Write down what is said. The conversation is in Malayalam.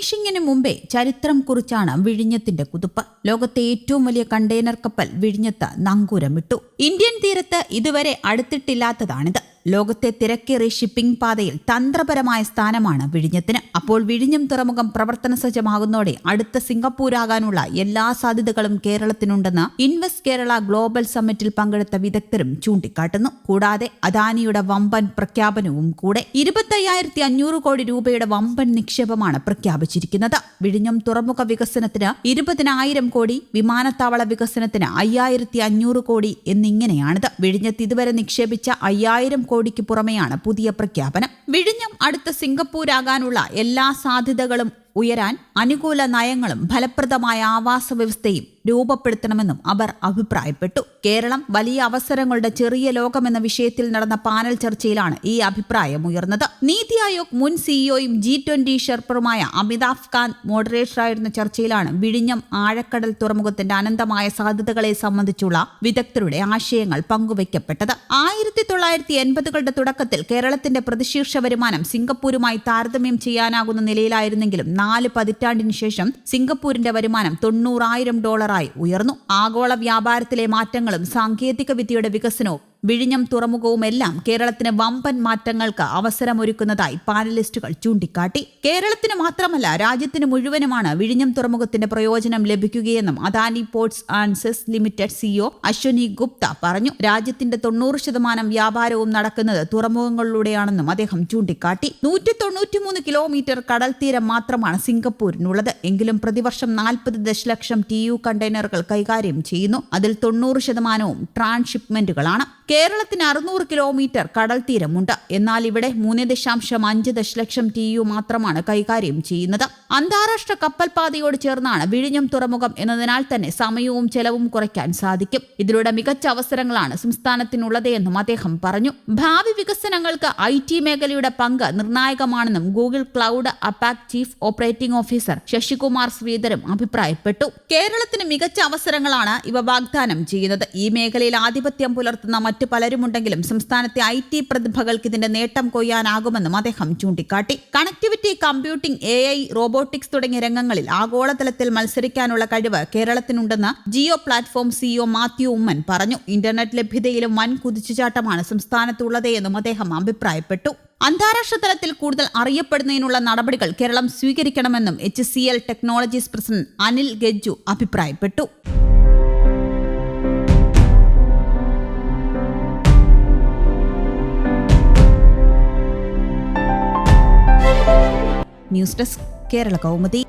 ഫിനിഷിംഗിന് മുമ്പേ ചരിത്രം കുറിച്ചാണ് വിഴിഞ്ഞത്തിന്റെ കുതിപ്പ്. ലോകത്തെ ഏറ്റവും വലിയ കണ്ടെയ്നർ കപ്പൽ വിഴിഞ്ഞത്ത് നങ്കൂരമിട്ടു. ഇന്ത്യൻ തീരത്ത് ഇതുവരെ അടുത്തിട്ടില്ലാത്തതാണിത്. ലോകത്തെ തിരക്കേറിയ ഷിപ്പിംഗ് പാതയിൽ തന്ത്രപരമായ സ്ഥാനമാണ് വിഴിഞ്ഞത്തിന്. അപ്പോൾ വിഴിഞ്ഞം തുറമുഖം പ്രവർത്തന സജ്ജമാകുന്നതോടെ അടുത്ത സിംഗപ്പൂരാകാനുള്ള എല്ലാ സാധ്യതകളും കേരളത്തിനുണ്ടെന്ന് ഇൻവെസ്റ്റ് കേരള ഗ്ലോബൽ സമ്മിറ്റിൽ പങ്കെടുത്ത വിദഗ്ധരും ചൂണ്ടിക്കാട്ടുന്നു. കൂടാതെ അദാനിയുടെ വമ്പൻ പ്രഖ്യാപനവും കൂടെ ഇരുപത്തയ്യായിരത്തി അഞ്ഞൂറ് കോടി രൂപയുടെ വമ്പൻ നിക്ഷേപമാണ് പ്രഖ്യാപിച്ചിരിക്കുന്നത്. വിഴിഞ്ഞം തുറമുഖ വികസനത്തിന് ഇരുപതിനായിരം കോടി വിമാനത്താവള വികസനത്തിന് അയ്യായിരത്തി അഞ്ഞൂറ് കോടി എന്നിങ്ങനെയാണിത്. വിഴിഞ്ഞത്ത് ഇതുവരെ നിക്ഷേപിച്ച അയ്യായിരം കോടിക്ക് പുറമെയാണ് പുതിയ പ്രഖ്യാപനം. വിഴിഞ്ഞം അടുത്ത സിംഗപ്പൂരാകാനുള്ള എല്ലാ സാധ്യതകളും ഉയരാൻ അനുകൂല നയങ്ങളും ഫലപ്രദമായ ആവാസ വ്യവസ്ഥയും രൂപപ്പെടുത്തണമെന്നും അവർ അഭിപ്രായപ്പെട്ടു. കേരളം വലിയ അവസരങ്ങളുടെ ചെറിയ ലോകമെന്ന വിഷയത്തിൽ നടന്ന പാനൽ ചർച്ചയിലാണ് ഈ അഭിപ്രായം ഉയർന്നത്. നീതി ആയോഗ് മുൻ സിഇഒയും ജി ട്വന്റി ഷെർപ്പറുമായ അമിതാഭ് ഖാൻ മോഡറേറ്ററായിരുന്ന ചർച്ചയിലാണ് വിഴിഞ്ഞം ആഴക്കടൽ തുറമുഖത്തിന്റെ അനന്തമായ സാധ്യതകളെ സംബന്ധിച്ചുള്ള വിദഗ്ധരുടെ ആശയങ്ങൾ പങ്കുവയ്ക്കപ്പെട്ടത്. ആയിരത്തി തൊള്ളായിരത്തി എൺപതുകളുടെ തുടക്കത്തിൽ കേരളത്തിന്റെ പ്രതിശീർഷ വരുമാനം സിംഗപ്പൂരുമായി താരതമ്യം ചെയ്യാനാകുന്ന നിലയിലായിരുന്നെങ്കിലും നാല് പതിറ്റാണ്ടിന് ശേഷം സിംഗപ്പൂരിന്റെ വരുമാനം തൊണ്ണൂറായിരം ഡോളറായി ഉയർന്നു ആഗോള വ്യാപാരത്തിലെ മാറ്റങ്ങളും സാങ്കേതിക വിദ്യയുടെ വികസനവും വിഴിഞ്ഞം തുറമുഖവുമെല്ലാം കേരളത്തിന് വമ്പൻ മാറ്റങ്ങൾക്ക് അവസരമൊരുക്കുന്നതായി പാനലിസ്റ്റുകൾ ചൂണ്ടിക്കാട്ടി. കേരളത്തിന് മാത്രമല്ല രാജ്യത്തിന് മുഴുവനുമാണ് വിഴിഞ്ഞം തുറമുഖത്തിന്റെ പ്രയോജനം ലഭിക്കുകയെന്നും Adani ports and SEZ limited CEO Ashwani Gupta പറഞ്ഞു. രാജ്യത്തിന്റെ തൊണ്ണൂറ് ശതമാനം വ്യാപാരവും നടക്കുന്നത് തുറമുഖങ്ങളിലൂടെയാണെന്നും അദ്ദേഹം ചൂണ്ടിക്കാട്ടി. നൂറ്റി തൊണ്ണൂറ്റിമൂന്ന് കിലോമീറ്റർ കടൽ തീരം മാത്രമാണ് സിംഗപ്പൂരിനുള്ളത്. എങ്കിലും പ്രതിവർഷം നാൽപ്പത് ദശലക്ഷം ടി യു കണ്ടെയ്നറുകൾ കൈകാര്യം ചെയ്യുന്നു. അതിൽ തൊണ്ണൂറ് ശതമാനവും ട്രാൻസ്ഷിപ്മെന്റുകളാണ്. കേരളത്തിന് അറുന്നൂറ് കിലോമീറ്റർ കടൽ തീരമുണ്ട് എന്നാൽ ഇവിടെ മൂന്ന് ദശാംശം അഞ്ച് ദശലക്ഷം ടി യു മാത്രമാണ് കൈകാര്യം ചെയ്യുന്നത്. അന്താരാഷ്ട്ര കപ്പൽപാതയോട് ചേർന്നാണ് വിഴിഞ്ഞം തുറമുഖം എന്നതിനാൽ തന്നെ സമയവും ചെലവും കുറയ്ക്കാൻ സാധിക്കും. ഇതിലൂടെ മികച്ച അവസരങ്ങളാണ് സംസ്ഥാനത്തിനുള്ളതെന്നും അദ്ദേഹം പറഞ്ഞു. ഭാവി വികസനങ്ങൾക്ക് ഐ ടി മേഖലയുടെ പങ്ക് നിർണായകമാണെന്നും Google cloud APAC chief operating officer Sasikumar ശ്രീധരും അഭിപ്രായപ്പെട്ടു. കേരളത്തിന് മികച്ച അവസരങ്ങളാണ് ഇവ വാഗ്ദാനം ചെയ്യുന്നത്. ഈ മേഖലയിൽ ആധിപത്യം പുലർത്തുന്ന മറ്റു പലരുമുണ്ടെങ്കിലും സംസ്ഥാനത്തെ ഐ ടി പ്രതിഭകൾക്ക് ഇതിന്റെ നേട്ടം കൊയ്യാനാകുമെന്നും അദ്ദേഹം ചൂണ്ടിക്കാട്ടി. Connectivity computing A I robotics തുടങ്ങിയ രംഗങ്ങളിൽ ആഗോളതലത്തിൽ മത്സരിക്കാനുള്ള കഴിവ് കേരളത്തിനുണ്ടെന്ന് ജിയോ പ്ലാറ്റ്ഫോം സിഇഒ മാത്യു ഉമ്മൻ പറഞ്ഞു. ഇന്റർനെറ്റ് ലഭ്യതയിലും വൻ കുതിച്ചുചാട്ടമാണ് സംസ്ഥാനത്തുള്ളതെന്നും അദ്ദേഹം അഭിപ്രായപ്പെട്ടു. അന്താരാഷ്ട്ര തലത്തിൽ കൂടുതൽ അറിയപ്പെടുന്നതിനുള്ള നടപടികൾ കേരളം സ്വീകരിക്കണമെന്നും H C L technologies president Anil Gajju അഭിപ്രായപ്പെട്ടു. News desk Kerala Kaumudi